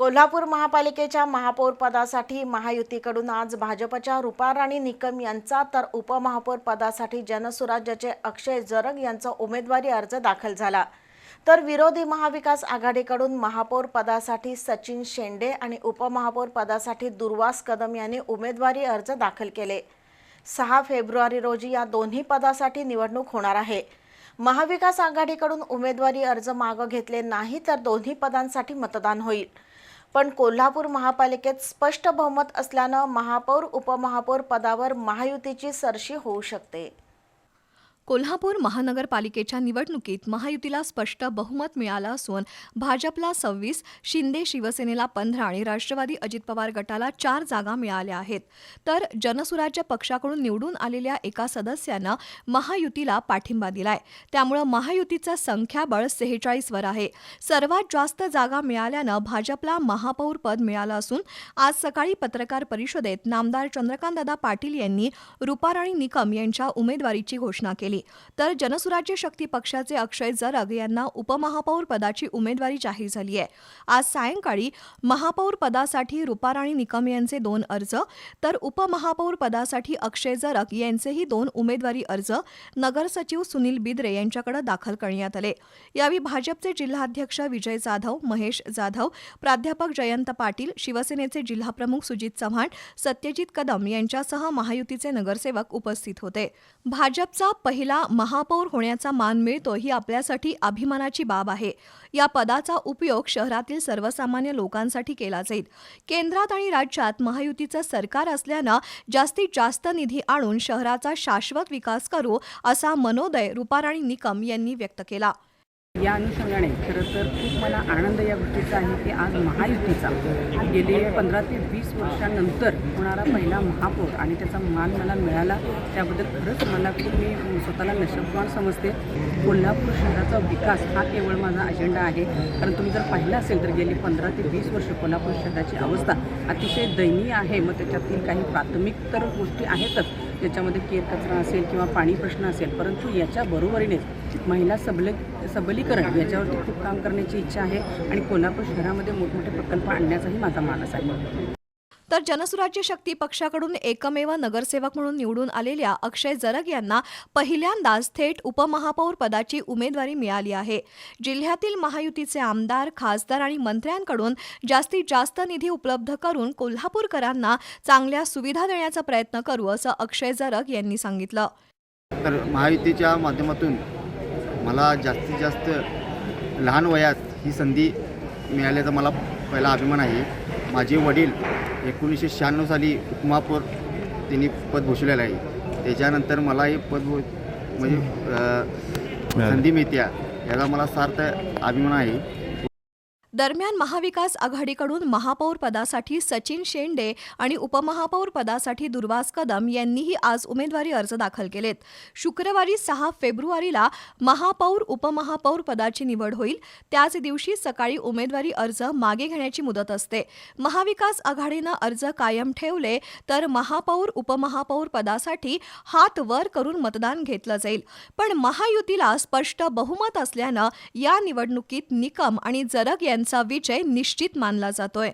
कोल्हापूर महापालिकेच्या महापौर पदासाठी महायुतीकडून आज भाजपच्या रुपाराणी निकम यांचा तर उपमहापौर पदासाठी जनसुराज्याचे अक्षय जरग यांचा उमेदवारी अर्ज दाखल झाला. तर विरोधी महाविकास आघाडीकडून महापौर पदासाठी सचिन शेंडे आणि उपमहापौर पदासाठी दुर्वास कदम यांनी उमेदवारी अर्ज दाखल केले. सहा फेब्रुवारी रोजी या दोन्ही पदासाठी निवडणूक होणार आहे. महाविकास आघाडीकडून उमेदवारी अर्ज मागं घेतले नाही तर दोन्ही पदांसाठी मतदान होईल. पण कोल्हापूर महापालिकेत स्पष्ट बहुमत असल्यानं महापौर उपमहापौर पदावर महायुतीची सरशी होऊ शकते. कोल्हापूर महानगरपालिकेच्या निवडणुकीत महायुतीला स्पष्ट बहुमत मिळालं असून भाजपला सव्वीस शिंदे शिवसेनेला पंधरा आणि राष्ट्रवादी अजित पवार गटाला चार जागा मिळाल्या आहेत. तर जनसुराज्य पक्षाकडून निवडून आलेल्या एका सदस्यानं महायुतीला पाठिंबा दिलाय. त्यामुळं महायुतीचं संख्याबळ सेहेचाळीसवर आहे. सर्वात जास्त जागा मिळाल्यानं भाजपला महापौर पद मिळालं असून आज सकाळी पत्रकार परिषदेत नामदार चंद्रकांतदादा पाटील यांनी रुपाराणी निकम यांच्या उमेदवारीची घोषणा केली. तर जनसुराज्य शक्ती पक्षाचे अक्षय जरग यांना उपमहापौर पदाची उमेदवारी जाहीर झाली आहे. आज सायंकाळी महापौर पदासाठी रुपाराणी निकम यांचे दोन अर्ज तर उपमहापौर पदासाठी अक्षय जरग यांचेही दोन उमेदवारी अर्ज नगरसचिव सुनील बिद्रे यांच्याकडे दाखल करण्यात आले. यावेळी भाजपचे जिल्हाध्यक्ष विजय जाधव महेश जाधव प्राध्यापक जयंत पाटील शिवसेनेचे जिल्हाप्रमुख सुजित चव्हाण सत्यजित कदम यांच्यासह महायुतीचे नगरसेवक उपस्थित होते. भाजपचा पहिला महापौर होण्याचा मान मिळतो ही आपल्यासाठी अभिमानाची बाब आहे. या पदाचा उपयोग शहरातील सर्वसामान्य लोकांसाठी केला जाईल. केंद्रात आणि राज्यात महायुतीचं सरकार असल्यानं जास्तीत जास्त निधी आणून शहराचा शाश्वत विकास करू असा मनोदय रुपाराणी निकम यांनी व्यक्त केला. या अनुषंगाने खरं तर खूप मला आनंद या गोष्टीचा आहे की आज महायुतीचा गेले पंधरा ते वीस वर्षानंतर होणारा पहिला महापौर आणि त्याचा मान मला मिळाला त्याबद्दल खरंच मला खूप मी स्वतःला नशबवान समजते. कोल्हापूर शहराचा विकास हा केवळ माझा अजेंडा आहे. कारण तुम्ही जर पाहिलं असेल तर गेली पंधरा ते वीस वर्ष कोल्हापूर शहराची अवस्था अतिशय दयनीय आहे. मग त्याच्यातील काही प्राथमिक तर गोष्टी आहेतच. ज्याच्यामध्ये केर कचरा असेल किंवा पाणी प्रश्न असेल परंतु याच्या बरोबरीनेच महिला सबल सबलीकरण याच्यावरती खूप काम करण्याची इच्छा आहे आणि कोल्हापूर शहरामध्ये मोठमोठे प्रकल्प आणण्याचाही माझा मानस आहे. तर जनसुराज्य शक्ती पक्षाकडून एकमेव नगरसेवक म्हणून निवडून आलेल्या अक्षय जरग यांना पहिल्यांदाच थेट उपमहापौर पदाची उमेदवारी मिळाली आहे. जिल्ह्यातील महायुतीचे आमदार खासदार आणि मंत्र्यांकडून जास्तीत जास्त निधी उपलब्ध करून कोल्हापूरकरांना चांगल्या सुविधा देण्याचा प्रयत्न करू असं अक्षय जरग यांनी सांगितलं. तर महायुतीच्या माध्यमातून मला जास्तीत जास्त लहान वयात ही संधी मिळाल्याचा मला पहिला अभिमान आहे. माझे वडील एकोणीसशे शहाण्णव साली उपमहापौर त्यांनी पद भूषवलेलं आहे. त्याच्यानंतर मला हे पद म्हणजे संधी मिळते याचा मला सार्थ अभिमान आहे. दरम्यान महाविकास आघाडीकडून महापौर पदासाठी सचिन शेंडे आणि उपमहापौर पदासाठी दुर्वास कदम यांनीही आज उमेदवारी अर्ज दाखल केलेत. शुक्रवारी सहा फेब्रुवारीला महापौर उपमहापौर पदाची निवड होईल. त्याच दिवशी सकाळी उमेदवारी अर्ज मागे घेण्याची मुदत असते. महाविकास आघाडीनं अर्ज कायम ठेवले तर महापौर उपमहापौर पदासाठी हात वर करून मतदान घेतलं जाईल. पण महायुतीला स्पष्ट बहुमत असल्यानं या निवडणुकीत निकम आणि जरग त्यांचा विजय निश्चित मानला जातोय.